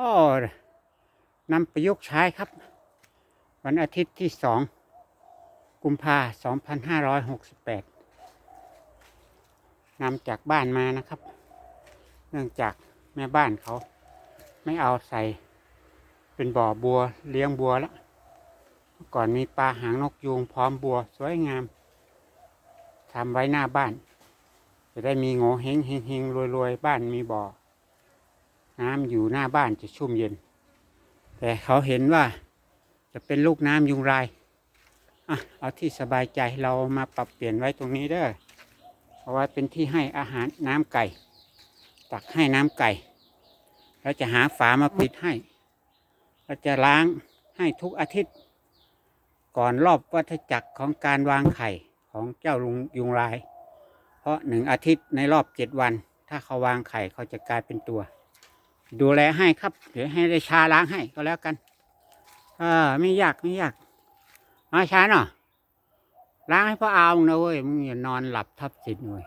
อ้นำประยุกต์ใช้ครับ วันอาทิตย์ที่สองกุมภาสองพันห้าร้อยหกสิบแปดนำจากบ้านมานะครับ เนื่องจากแม่บ้านเขา ไม่เอาใส่เป็นบ่อบัวเลี้ยงบัวแล้วก่อนมีปลาหางนกยูงพร้อมบัวสวยงามทำไว้หน้าบ้าน จะได้มีโงเฮงเฮงเฮงรวยรวยบ้านมีบ่อ น้ำอยู่หน้าบ้านจะชุ่มเย็น แต่เขาเห็นว่าจะเป็นลูกน้ำยุงลายอะเอาที่สบายใจเรามาปรับเปลี่ยนไว้ตรงนี้เด้อเอาไว้เป็นที่ให้อาหารน้ำไก่ ตักให้น้ำไก่เราจะหาฝามาปิดให้เราจะล้างให้ทุกอาทิตย์ ก่อนรอบวัฏจักรของการวางไข่ของเจ้าลุงยุงลาย เพราะหนึ่งอาทิตย์ในรอบเจ็ดวัน ถ้าเขาวางไข่เขาจะกลายเป็นตัว ดูแลให้ครับเดี๋ยวให้ได้ชาล้างให้ก็แล้วกัน เออ ไม่ยากไม่ยากมาชาเนาะล้างให้พ่อเอานะเว้ยมึงอย่านอนหลับทับสิทธิ์หน่วย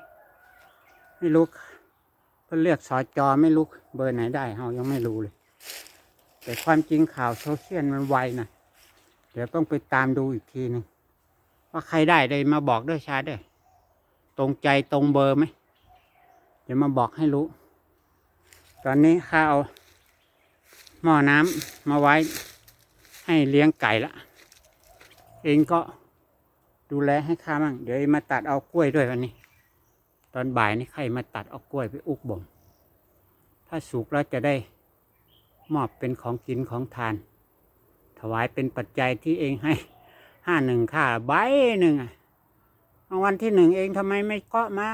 ไม่รู้เพื่อเลือกสอจอไม่รู้เบอร์ไหนได้เฮายังไม่รู้เลย แต่ความจริงข่าวโซเชียลมันไวนะเดี๋ยวต้องไปตามดูอีกทีหนึงว่าใครได้เลยมาบอกด้วยชาด้วยตรงใจตรงเบอร์ไหมเดี๋ยวมาบอกให้รู้ ตอนนี้ข้าเอาหม้อน้ำมาไว้ให้เลี้ยงไก่ละ เองก็ดูแลให้ข้ามั่งเดี๋ยวมาตัดเอากล้วยด้วยวันนี้ ตอนบ่ายนี่ใครมาตัดเอากล้วยไปอุกบ่มถ้าสุกแล้วจะได้มอบเป็นของกินของทาน ถวายเป็นปัจจัยที่เองให้ห้าหนึ่งค่าใบหนึ่งอะวันที่หนึ่งเองทำไมไม่เกาะมา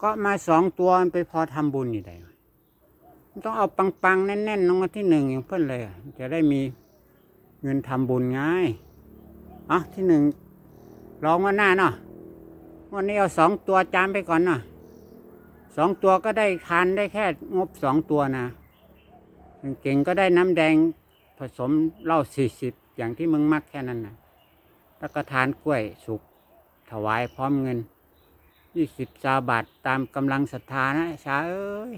ก็มาสองตัวมันไปพอทำบุญอยู่ได้วมันต้องเอาปังๆ แน่นๆลงมาที่หนึ่งอย่างเพื่อนเลย จะได้มีเงินทำบุญง่ายเอะที่หนึ่งลองว่าหน้าเนาะวันนี้เอาสองตัวจามไปก่อนเนาะสองตัวก็ได้ทานได้แค่งบสองตัวนะเก่งก็ได้น้ำแดงผสมเหล้าสี่สิบอย่างที่มึงมักแค่นั้นนะแล้วก็ทานกล้วยสุกถวายพร้อมเงิน ยี่สิบซาบาทตามกำลังศรัทธานะชาเอ้ย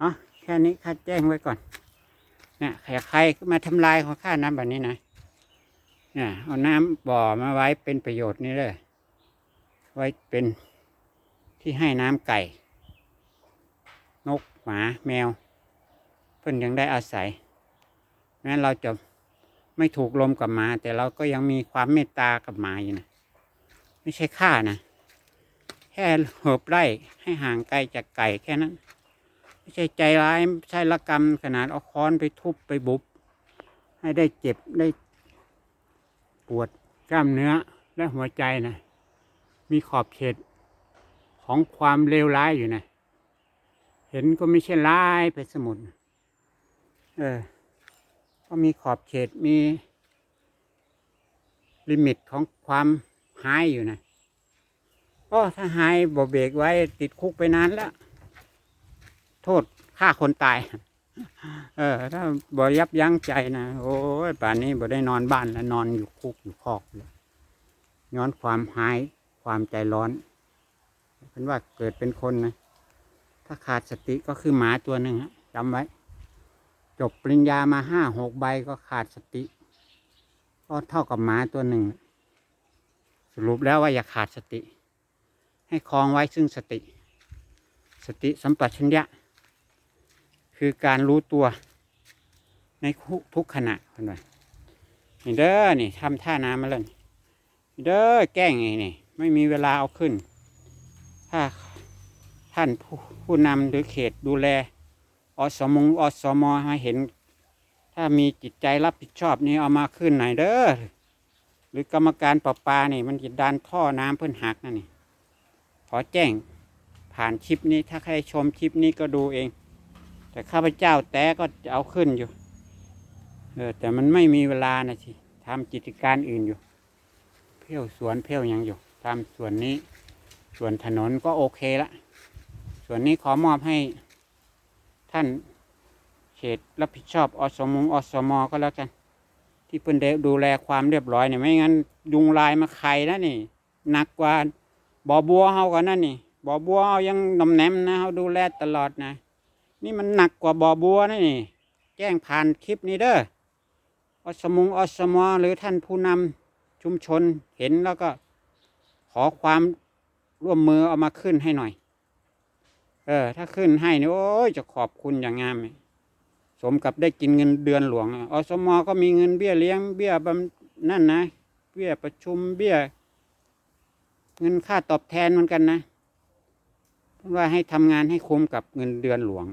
อแค่นี้ข้าแจ้งไว้ก่อนเนี่ยใครใครมาทำลายของข้าน้ำแบบนี้นะเนี่ยเอาน้ำบ่อมาไว้เป็นประโยชน์นี่เลย ไว้เป็นที่ให้น้ำไก่ นกหมาแมว เพื่อนยังได้อาศัยแม้เราจะไม่ถูกลมกับหมา แต่เราก็ยังมีความเมตตากับหมาอยู่นะ ไม่ใช่ฆ่านะ แค่เหิบไล่ให้ห่างไกลจากไก่แค่นั้น ไม่ใช่ใจร้ายไม่ใช่ละกรรมขนาดเอาค้อนไปทุบไปบุบ ให้ได้เจ็บได้ปวดกล้ามเนื้อและหัวใจนะมีขอบเขตของความเลวร้ายอยู่นะเห็นก็ไม่ใช่ร้ายไปสมุดเออ ก็มีขอบเขตมี ลิมิตของความหายอยู่นะ ก็ถ้าหายบ่เบรกไว้ติดคุกไปนานแล้ว โทษฆ่าคนตาย เออ ถ้าบ่ยับยั้งใจนะโอ้ยป่านนี้บ่ได้นอนบ้านแล้วนอนอยู่คุกอยู่คอกเลยย้อนความหายความใจร้อนเป็นว่าเกิดเป็นคนนะถ้าขาดสติก็คือหมาตัวหนึ่งฮะจำไว้ จบปริญญามาห้าหกใบก็ขาดสติ ก็เท่ากับหมาตัวหนึ่ง สรุปแล้วว่าอย่าขาดสติ ให้คลองไว้ซึ่งสติ สติสัมปชัญญะ คือการรู้ตัวในทุกขณะคนว่านี่เด้อนี่ทำท่าน้ำมาแล้วนี่นี่เด้อแกล้งไงนี่ไม่มีเวลาเอาขึ้น ถ้าท่านผู้ผู้นำหรือเขตดูแลอสมงอสมให้เห็น ถ้ามีจิตใจรับผิดชอบนี่เอามาขึ้นหน่อยเด้อหรือกรรมการประปานี่มันจะดันท่อน้ำเพื่อนหักนั่นนี่ อแจ้งผ่านคลิปนี้ถ้าใครชมคลิปนี้ก็ดูเอง แต่ข้าพเจ้าแต่ก็จะเอาขึ้นอยู่ เออแต่มันไม่มีเวลานะสิทำกิจการอื่นอยู่ เพี้ยวสวนเพี้ยวยังอยู่ทำส่วนนี้ ส่วนถนนก็โอเคละ ส่วนนี้ขอมอบให้ท่านเขตรับผิดชอบอสมงอสมก็แล้วกัน ที่เพิ่นได้ดูแลความเรียบร้อยเนี่ยไม่งั้นยุงลายมาไข่นะนี่หนักกว่า บ่อบัวเฮากันนั่นนี่บ่อบัวเฮายังนำแหนมนะเฮาดูแลตลอดนะ นี่มันหนักกว่าบ่อบัวนะนี่ แจ้งผ่านคลิปนี้เด้ออสมงอสมอหรือท่านผู้นำชุมชนเห็นแล้วก็ ขอความร่วมมือเอามาขึ้นให้หน่อย เออ ถ้าขึ้นให้นี่โอ้ยจะขอบคุณอย่างงามเลยสมกับได้กินเงินเดือนหลวงอสมอก็มีเงินเบี้ยเลี้ยงเบี้ยบำนั่นนะ เบี้ยประชุมเบี้ย เงินค่าตอบแทนเหมือนกันนะเพราะว่าให้ทำงานให้คุ้มกับเงินเดือนหลวง